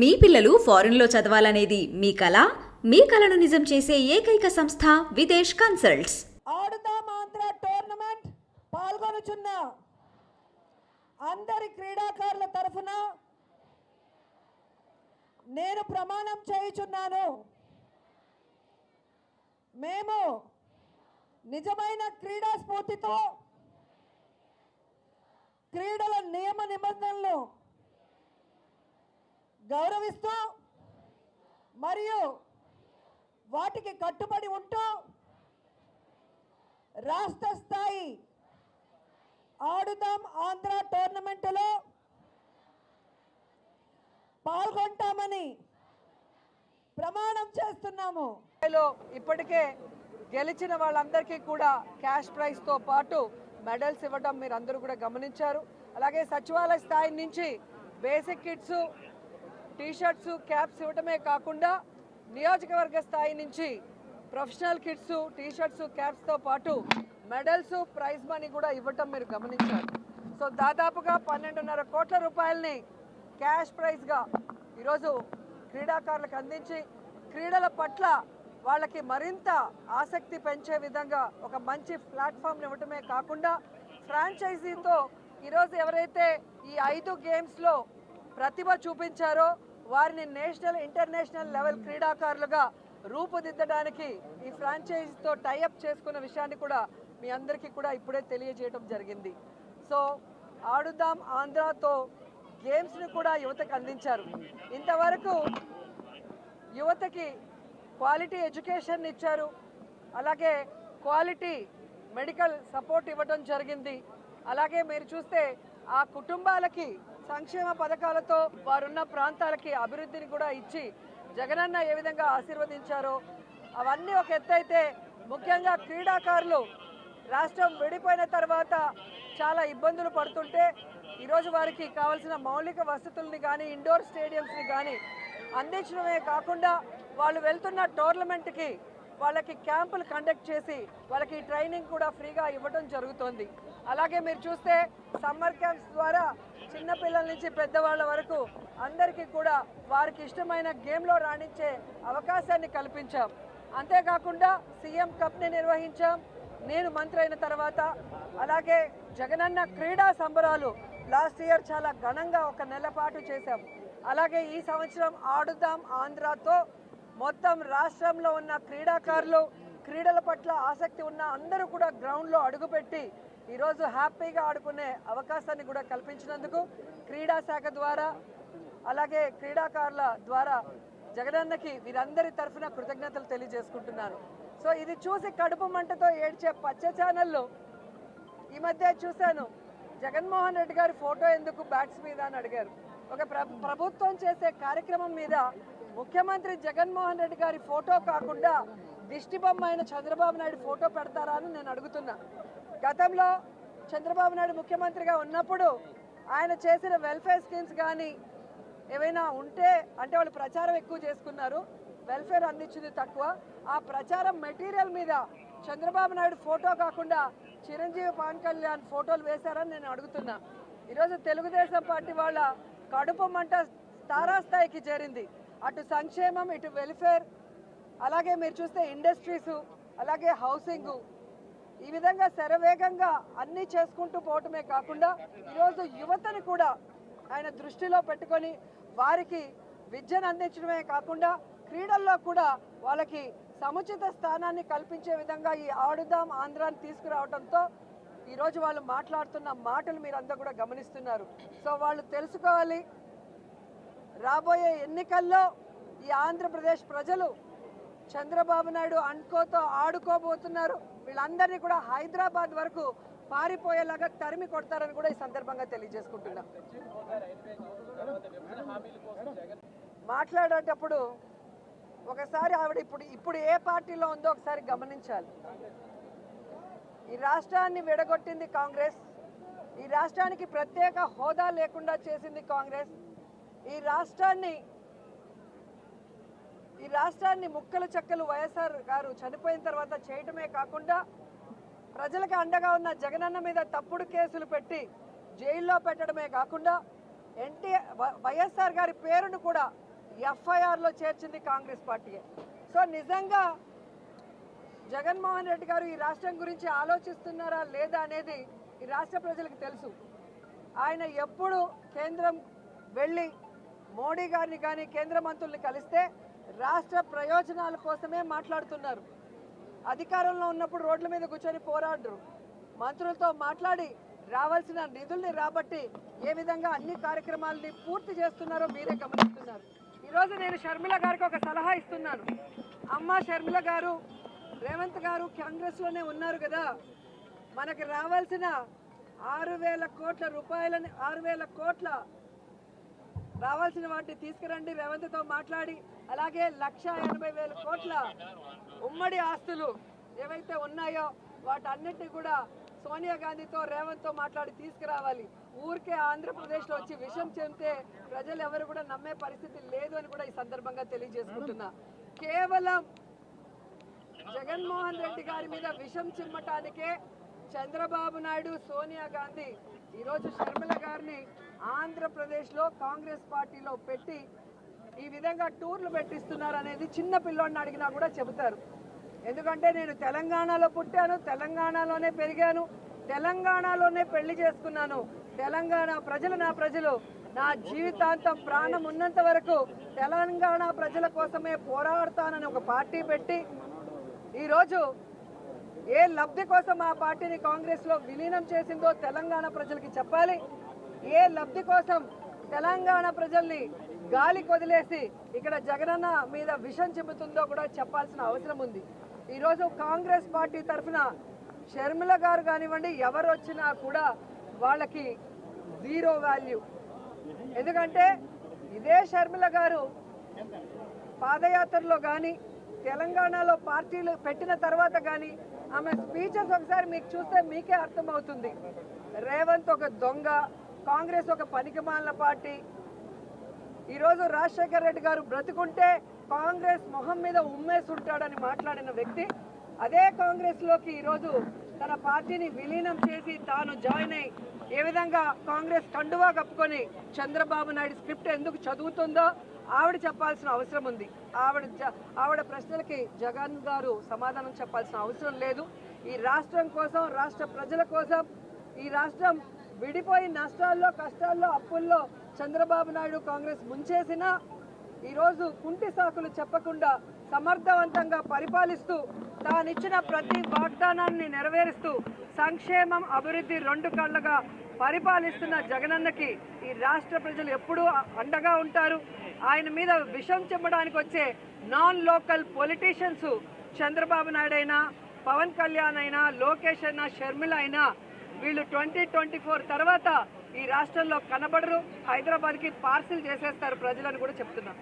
మీ పిల్లలు ఫారెన్లో చదవాలనేది మీ కళ? మీ కళను నిజం చేసే ఏకైక సంస్థ విదేశ్ కన్సల్ట్స్. ఆడుదాం ఆంధ్ర టోర్నమెంట్ పాల్గొనుచున్న అందరి క్రీడాకారుల తరఫున నేను ప్రమాణం చేయుచున్నాను. మేము నిజమైన క్రీడా స్ఫూర్తితో క్రీడల నియమ నిబంధనలు గౌరవిస్తూ మరియు వాటికి కట్టుబడి ఉంటూ రాష్ట్ర స్థాయి ఆడుదాం ఆంధ్ర టోర్నమెంటులో పాల్గొంటామని ప్రమాణం చేస్తున్నాము. ఇప్పటికే గెలిచిన వాళ్ళందరికీ కూడా క్యాష్ ప్రైజ్తో పాటు మెడల్స్ ఇవ్వడం మీరు అందరూ కూడా గమనించారు. అలాగే సచివాలయ స్థాయి నుంచి బేసిక్ కిట్స్ టీషర్ట్స్ క్యాప్స్ ఇవ్వటమే కాకుండా నియోజకవర్గ స్థాయి నుంచి ప్రొఫెషనల్ కిట్స్ టీషర్ట్స్ క్యాప్స్తో పాటు మెడల్స్ ప్రైజ్ మనీ కూడా ఇవ్వటం మీరు గమనించారు సో దాదాపుగా పన్నెండున్నర కోట్ల రూపాయలని క్యాష్ ప్రైజ్గా ఈరోజు క్రీడాకారులకు అందించి క్రీడల పట్ల వాళ్ళకి మరింత ఆసక్తి పెంచే విధంగా ఒక మంచి ప్లాట్ఫామ్ని ఇవ్వటమే కాకుండా ఫ్రాంచైజీతో ఈరోజు ఎవరైతే ఈ ఐదు గేమ్స్లో ప్రతిభ చూపించారో వారిని నేషనల్ ఇంటర్నేషనల్ లెవెల్ క్రీడాకారులుగా రూపుదిద్దడానికి ఈ ఫ్రాంచైజీతో టైఅప్ చేసుకున్న విషయాన్ని కూడా మీ అందరికీ కూడా ఇప్పుడే తెలియజేయడం జరిగింది. సో ఆడుదాం ఆంధ్రాతో గేమ్స్ని కూడా యువతకు అందించారు. ఇంతవరకు యువతకి క్వాలిటీ ఎడ్యుకేషన్ ఇచ్చారు. అలాగే క్వాలిటీ మెడికల్ సపోర్ట్ ఇవ్వడం జరిగింది. అలాగే మీరు చూస్తే ఆ కుటుంబాలకి సంక్షేమ పథకాలతో వారున్న ప్రాంతాలకి అభివృద్ధిని కూడా ఇచ్చి జగనన్న ఏ విధంగా ఆశీర్వదించారో అవన్నీ ఒక ఎత్తైతే ముఖ్యంగా క్రీడాకారులు రాష్ట్రం విడిపోయిన తర్వాత చాలా ఇబ్బందులు పడుతుంటే ఈరోజు వారికి కావాల్సిన మౌలిక వసతుల్ని కానీ ఇండోర్ స్టేడియంస్ని కానీ అందించడమే కాకుండా వాళ్ళు వెళ్తున్న టోర్నమెంట్కి వాళ్ళకి క్యాంపులు కండక్ట్ చేసి వాళ్ళకి ట్రైనింగ్ కూడా ఫ్రీగా ఇవ్వడం జరుగుతోంది. అలాగే మీరు చూస్తే సమ్మర్ క్యాంప్స్ ద్వారా చిన్నపిల్లల నుంచి పెద్దవాళ్ళ వరకు అందరికీ కూడా వారికి ఇష్టమైన గేమ్లో రాణించే అవకాశాన్ని కల్పించాం. అంతేకాకుండా సీఎం కప్ని నిర్వహించాం. నేను మంత్రి అయిన తర్వాత అలాగే జగనన్న క్రీడా సంబరాలు లాస్ట్ ఇయర్ చాలా ఘనంగా ఒక నెల పాటు చేశాం. అలాగే ఈ సంవత్సరం ఆడుదాం ఆంధ్రాతో. మొత్తం రాష్ట్రంలో ఉన్న క్రీడాకారులు క్రీడల పట్ల ఆసక్తి ఉన్న అందరూ కూడా గ్రౌండ్లో అడుగుపెట్టి ఈరోజు హ్యాపీగా ఆడుకునే అవకాశాన్ని కూడా కల్పించినందుకు క్రీడా శాఖ ద్వారా అలాగే క్రీడాకారుల ద్వారా జగనన్నకి వీరందరి తరఫున కృతజ్ఞతలు తెలియజేసుకుంటున్నాను. సో ఇది చూసి కడుపు మంటతో ఏడ్చే పచ్చ ఛానళ్ళు ఈ మధ్య చూశాను. జగన్మోహన్ రెడ్డి గారి ఫోటో ఎందుకు బ్యాట్స్ మీద అని అడిగారు. ఒక ప్రభుత్వం చేసే కార్యక్రమం మీద ముఖ్యమంత్రి జగన్మోహన్ రెడ్డి గారి ఫోటో కాకుండా దిష్టిబొమ్మ అయిన చంద్రబాబు నాయుడు ఫోటో పెడతారా అని నేను అడుగుతున్నా. గతంలో చంద్రబాబు నాయుడు ముఖ్యమంత్రిగా ఉన్నప్పుడు ఆయన చేసిన వెల్ఫేర్ స్కీమ్స్ కానీ ఏవైనా ఉంటే అంటే వాళ్ళు ప్రచారం ఎక్కువ చేసుకున్నారు. వెల్ఫేర్ అందించింది తక్కువ. ఆ ప్రచారం మెటీరియల్ మీద చంద్రబాబు నాయుడు ఫోటో కాకుండా చిరంజీవి పవన్ కళ్యాణ్ ఫోటోలు వేశారని నేను అడుగుతున్నా. ఈరోజు తెలుగుదేశం పార్టీ వాళ్ళ కడుపు మంట తారాస్థాయికి చేరింది. అటు సంక్షేమం ఇటు వెల్ఫేర్ అలాగే మీరు చూస్తే ఇండస్ట్రీసు అలాగే హౌసింగు ఈ విధంగా శరవేగంగా అన్నీ చేసుకుంటూ పోవటమే కాకుండా ఈరోజు యువతని కూడా ఆయన దృష్టిలో పెట్టుకొని వారికి విద్యను అందించడమే కాకుండా క్రీడల్లో కూడా వాళ్ళకి సముచిత స్థానాన్ని కల్పించే విధంగా ఈ ఆడుదాం ఆంధ్రాన్ని తీసుకురావడంతో ఈరోజు వాళ్ళు మాట్లాడుతున్న మాటలు మీరందరూ కూడా గమనిస్తున్నారు. సో వాళ్ళు తెలుసుకోవాలి రాబోయే ఎన్నికల్లో ఈ ఆంధ్రప్రదేశ్ ప్రజలు చంద్రబాబు నాయుడు అండ్కోతో ఆడుకోబోతున్నారు. వీళ్ళందరినీ కూడా హైదరాబాద్ వరకు పారిపోయేలాగా తరిమి కొడతారని కూడా ఈ సందర్భంగా తెలియజేసుకుంటున్నా. మాట్లాడేటప్పుడు ఒకసారి ఆవిడ ఇప్పుడు ఇప్పుడు ఏ పార్టీలో ఉందో ఒకసారి గమనించాలి. ఈ రాష్ట్రాన్ని విడగొట్టింది కాంగ్రెస్. ఈ రాష్ట్రానికి ప్రత్యేక హోదా లేకుండా చేసింది కాంగ్రెస్. ఈ రాష్ట్రాన్ని రాష్ట్రాన్ని ముక్కలు చెక్కలు వైఎస్ఆర్ గారు చనిపోయిన తర్వాత చేయటమే కాకుండా ప్రజలకు అండగా ఉన్న జగనన్న మీద తప్పుడు కేసులు పెట్టి జైల్లో పెట్టడమే కాకుండా ఎన్టీఆర్ వైఎస్ఆర్ గారి పేరును కూడా ఎఫ్ఐఆర్లో చేర్చింది కాంగ్రెస్ పార్టీయే. సో నిజంగా జగన్మోహన్ రెడ్డి గారు ఈ రాష్ట్రం గురించి ఆలోచిస్తున్నారా లేదా అనేది ఈ రాష్ట్ర ప్రజలకు తెలుసు. ఆయన ఎప్పుడు కేంద్రం వెళ్ళి మోడీ గారిని కానీ కేంద్ర మంత్రుల్ని కలిస్తే రాష్ట్ర ప్రయోజనాల కోసమే మాట్లాడుతున్నారు. అధికారంలో ఉన్నప్పుడు రోడ్ల మీద కూర్చొని పోరాడరు. మంత్రులతో మాట్లాడి రావాల్సిన నిధుల్ని రాబట్టి ఏ విధంగా అన్ని కార్యక్రమాలని పూర్తి చేస్తున్నారో మీరే గమనిస్తున్నారు. ఈరోజు నేను షర్మిల గారికి ఒక సలహా ఇస్తున్నాను. అమ్మ షర్మిల గారు రేవంత్ గారు కాంగ్రెస్లోనే ఉన్నారు కదా. మనకి రావాల్సిన ఆరు వేల కోట్ల రూపాయలని ఆరు వేల కోట్ల రావాల్సిన వాటిని తీసుకురండి. రేవంత్తో మాట్లాడి అలాగే లక్ష ఎనభై వేల కోట్ల ఉమ్మడి ఆస్తులు ఏవైతే ఉన్నాయో వాటన్నిటిని కూడా సోనియా గాంధీతో రేవంత్తో మాట్లాడి తీసుకురావాలి. ఊరికే ఆంధ్రప్రదేశ్లో వచ్చి విషం చెందితే ప్రజలు ఎవరు కూడా నమ్మే పరిస్థితి లేదు అని కూడా ఈ సందర్భంగా తెలియజేసుకుంటున్నా. కేవలం జగన్మోహన్ రెడ్డి గారి మీద విషం చిమ్మటానికే చంద్రబాబు నాయుడు సోనియా గాంధీ ఈరోజు షర్మిల గారిని ఆంధ్రప్రదేశ్లో కాంగ్రెస్ పార్టీలో పెట్టి ఈ విధంగా టూర్లు పెట్టిస్తున్నారు అనేది చిన్న పిల్లోడిని అడిగినా కూడా చెబుతారు. ఎందుకంటే నేను తెలంగాణలో పుట్టాను తెలంగాణలోనే పెరిగాను తెలంగాణలోనే పెళ్ళి చేసుకున్నాను. తెలంగాణ ప్రజలు నా ప్రజలు. నా జీవితాంతం ప్రాణం ఉన్నంత వరకు తెలంగాణ ప్రజల కోసమే పోరాడతానని ఒక పార్టీ పెట్టి ఈరోజు ఏ లబ్ధి కోసం ఆ పార్టీని కాంగ్రెస్లో విలీనం చేసిందో తెలంగాణ ప్రజలకి చెప్పాలి? ఏ లబ్ధి కోసం తెలంగాణ ప్రజల్ని గాలి కొదిలేసి ఇక్కడ జగనన్న మీద విషం చెబుతుందో కూడా చెప్పాల్సిన అవసరం ఉంది. ఈరోజు కాంగ్రెస్ పార్టీ తరఫున షర్మిల గారు కానివ్వండి ఎవరు వచ్చినా కూడా వాళ్ళకి జీరో వాల్యూ. ఎందుకంటే ఇదే షర్మిల గారు పాదయాత్రలో కానీ తెలంగాణలో పార్టీలు పెట్టిన తర్వాత కానీ ఆమె స్పీచెస్ ఒకసారి మీకు చూస్తే మీకే అర్థమవుతుంది. రేవంత్ ఒక దొంగ కాంగ్రెస్ ఒక పనికిమాలిన పార్టీ. ఈరోజు రాజశేఖర్ రెడ్డి గారు బ్రతుకుంటే కాంగ్రెస్ మొహం మీద ఉమ్మేసి ఉంటాడని మాట్లాడిన వ్యక్తి. అదే కాంగ్రెస్లోకి ఈరోజు తన పార్టీని విలీనం చేసి తాను జాయిన్ అయి ఏ విధంగా కాంగ్రెస్ కండువా కప్పుకొని చంద్రబాబు నాయుడు స్క్రిప్ట్ ఎందుకు చదువుతుందో ఆవిడ చెప్పాల్సిన అవసరం ఉంది. ఆవిడ జ- ఆవిడ ప్రశ్నలకి జగన్ గారు సమాధానం చెప్పాల్సిన అవసరం లేదు. ఈ రాష్ట్రం కోసం రాష్ట్ర ప్రజల కోసం ఈ రాష్ట్రం విడిపోయి నష్టాల్లో కష్టాల్లో అప్పుల్లో చంద్రబాబు నాయుడు కాంగ్రెస్ ముంచేసినా ఈరోజు కుంటి సాకులు చెప్పకుండా సమర్థవంతంగా పరిపాలిస్తూ తానిచ్చిన ప్రతి వాగ్దానాన్ని నెరవేరుస్తూ సంక్షేమం అభివృద్ధి రెండు కళ్ళగా పరిపాలిస్తున్న జగనన్నకి ఈ రాష్ట్ర ప్రజలు ఎప్పుడూ అండగా ఉంటారు. ఆయన మీద విషం చెమ్మడానికి వచ్చే non local politicians Chandrababu Naidu అయినా పవన్ కళ్యాణ్ అయినా లోకేష్ అయినా షర్మిల అయినా వీళ్ళు ట్వంటీ ట్వంటీ ఫోర్ తర్వాత ఈ రాష్ట్రంలో కనబడరు. హైదరాబాద్కి పార్సిల్ చేసేస్తారు ప్రజలను కూడా చెప్తున్నారు